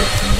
ਤੂੰ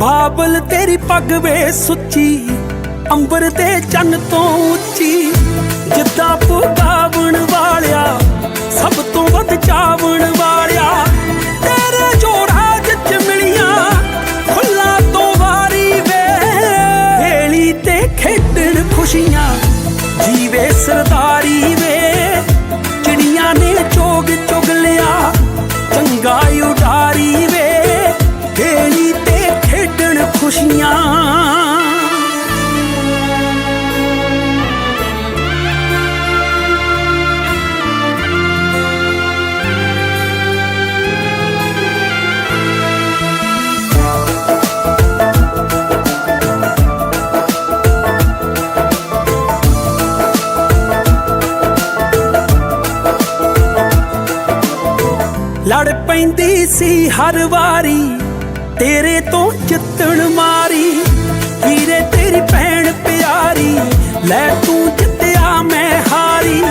ਬਾਬਲ ਤੇਰੀ ਪੱਗ ਵੇ ਸੁੱਚੀ, ਅੰਬਰ ਤੇ ਚੰਨ ਤੋਂ ਉੱਚੀ। ਜਿੱਦਾਂ ਪੁਗਾਵਣ ਵਾਲਿਆ ਸਭ ਤੋਂ ਵੱਧ ਚਾਵਣ ਵਾਲਿਆ। ਲੜ ਪੈਂਦੀ ਸੀ ਹਰ ਵਾਰੀ। ਤੇਰੇ ਤੋਂ ਜਿੱਤਣ ਮਾਰੀ। ਵੀਰੇ ਤੇਰੀ ਭੈਣ ਪਿਆਰੀ, ਲੈ ਤੂੰ ਜਿੱਤਿਆ ਮੈਂ ਹਾਰੀ।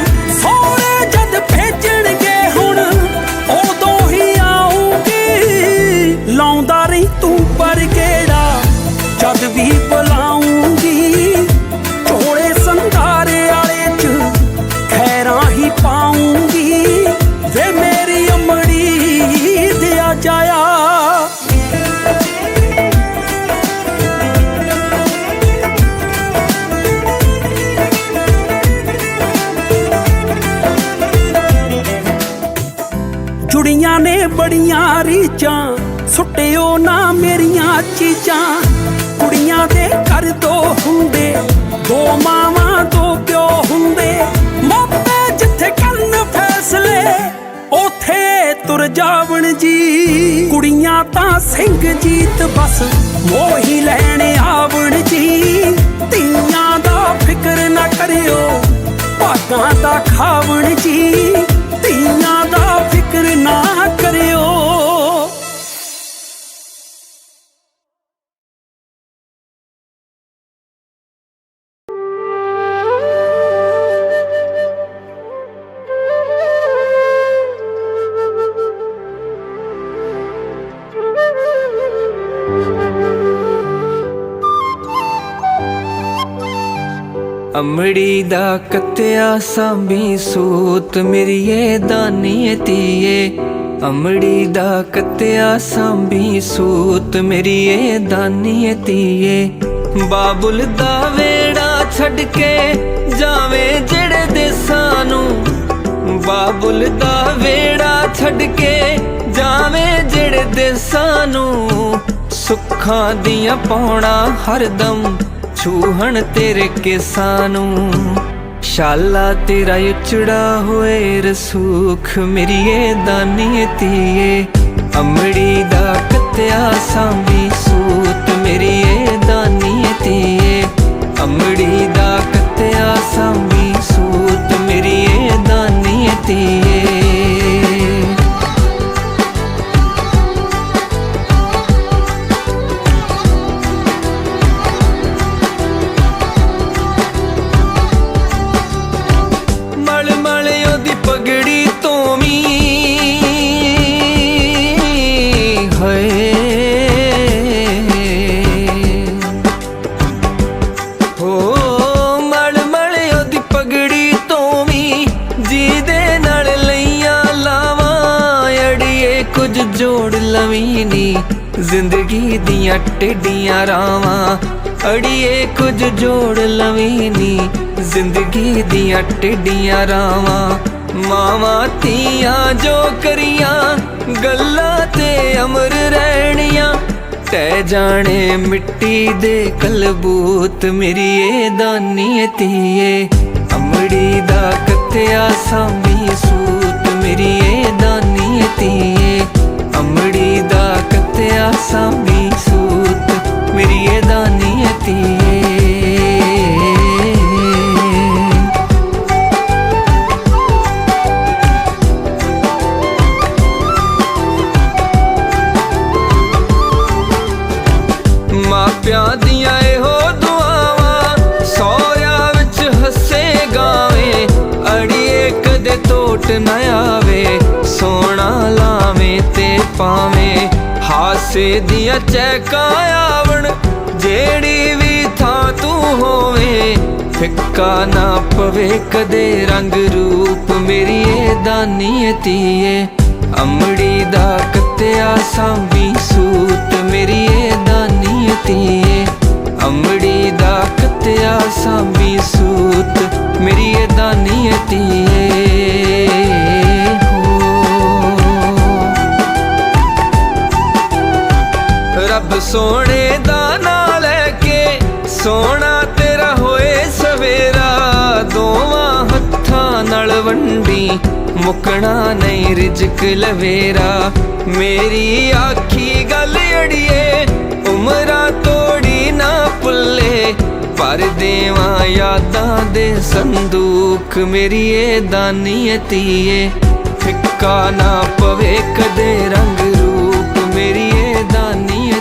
ਕੁੜੀਆਂ ਨੇ ਬੜੀਆਂ ਰੀਚਾਂ ਸੁੱਟਿਓ ਨਾ ਮੇਰੀਆਂ ਚੀਜ਼ਾਂ। ਕੁੜੀਆਂ ਦੇ ਘਰ ਦੋ ਹੁੰਦੇ, ਦੋ ਮਾਵਾਂ, ਦੋ ਪਿਓ ਹੁੰਦੇ। ਮੋਪੇ ਜਿੱਥੇ ਕਰਨ ਫੈਸਲੇ, ਉਥੇ ਤੁਰ ਜਾਵਣ ਜੀ। ਕੁੜੀਆਂ ਤਾਂ ਸਿੰਘ ਜੀਤ ਬਸ, ਮੋਹੀ ਲੈਣ ਆਵਣ ਜੀ। ਧੀਆਂ ਦਾ ਫਿਕਰ ਨਾ ਕਰਿਓ, ਭਾਗਾਂ ਦਾ ਖਾਵਣ ਜੀ। ਅਮੜੀ ਦਾ ਕੱਤਿਆ ਸਾਂਭੀ ਸੂਤ ਮੇਰੀਏ ਦਾਨੀਏ ਧੀਏ। ਅਮੜੀ ਦਾ ਕੱਤਿਆ ਸਾਂਭੀ ਸੂਤ ਮੇਰੀਏ ਦਾਨੀਏ ਧੀਏ। ਬਾਬੁਲ ਦਾ ਵੇੜਾ ਛੱਡ ਕੇ ਜਾਵੇ ਜਿਹੜੇ ਦੇਸਾਂ ਨੂੰ। ਬਾਬੁਲ ਦਾ ਵੇੜਾ ਛੱਡ ਕੇ ਜਾਵੇ ਜਿਹੜੇ ਦੇਸਾਂ ਨੂੰ। ਸੁੱਖਾਂ ਦੀਆਂ ਪਾਉਣਾ ਹਰਦਮ ਛੂਹਣ ਤੇਰੇ ਕੇਸਾਂ ਨੂੰ। ਸ਼ਾਲਾ ਤੇਰਾ ਉਚੜਾ ਹੋਏ ਰਸੂਖ ਮੇਰੀਏ ਦਾਨੀਏ ਤੀਏ ਅਮੜੀ ਦਾ ਕੱਤਿਆ ਸਾਂਭੀ ਲਵੀ ਨੀ ਜ਼ਿੰਦਗੀ ਦੀਆਂ ਟੇਡੀਆਂ ਰਾਵਾਂ। ਅੜੀਏ ਕੁਝ ਜੋੜ ਲਵੀਂ ਨੀ ਜ਼ਿੰਦਗੀ ਦੀਆਂ ਟੇਡੀਆਂ ਰਾਵਾਂ। ਮਾਵਾਂ ਧੀਆਂ ਜੋ ਕਰੀਆਂ, ਗੱਲਾਂ ਤੇ ਅਮਰ ਰਹਿਣੀਆਂ। ਟਹਿ ਜਾਣੇ ਮਿੱਟੀ ਦੇ ਕਲਬੂਤ ਮੇਰੀ ਏ ਦਾਨੀ ਧੀਏ। ਅਮੜੀ ਦਾ ਕੱਤਿਆ ਸਾਮੀ ਸੂਤ ਮੇਰੀ ਏ ਦਾਨੀ ਕਦੇ ਨਾ ਆਵੇ ਸੋਨਾ ਲਾਵੇਂ ਤੇ ਪਾਵੇਂ। ਹਾਸੇ ਦੀਆਂ ਚੈਕਾਂ ਆਵਣ, ਜਿਹੜੀ ਵੀ ਥਾਂ ਤੂੰ ਹੋਵੇਂ। ਫਿੱਕਾ ਨਾ ਪਵੇ ਕਦੇ ਰੰਗ ਰੂਪ, ਮੇਰੀ ਏ ਦਾਨੀ ਧੀਏ। ਅਮੜੀ ਦਾ ਕੱਤਿਆ ਸਾਂਭੀ ਸੂਤ, ਮੇਰੀ ਏ ਦਾਨੀ ਧੀਏ। ਅਮੜੀ ਦਾ ਕੱਤਿਆ ਸਾਂਭੀ ਸੂਤ, ਮੇਰੀ ਏ ਦਾਨੀ ਧੀਏ। ਵੰਡੀ, ਮੁਕਣਾ ਨਹੀਂ ਰਿਜਕ ਲਵੇਰਾ। ਮੇਰੀ ਆਖੀ ਗੱਲ ਅੜੀਏ, ਉਮਰਾਂ ਤੋੜੀ ਨਾ ਪੁੱਲੇ ਪਰ ਦੇਵਾ ਯਾਦਾਂ ਦੇ ਸੰਦੂਕ, ਮੇਰੀ ਏ ਦਾਨੀਏ ਫਿੱਕਾ ਨਾ ਪਵੇ ਕਦੇ ਰੰਗ ਰੂਪ, ਮੇਰੀ ਏ ਦਾਨੀਏ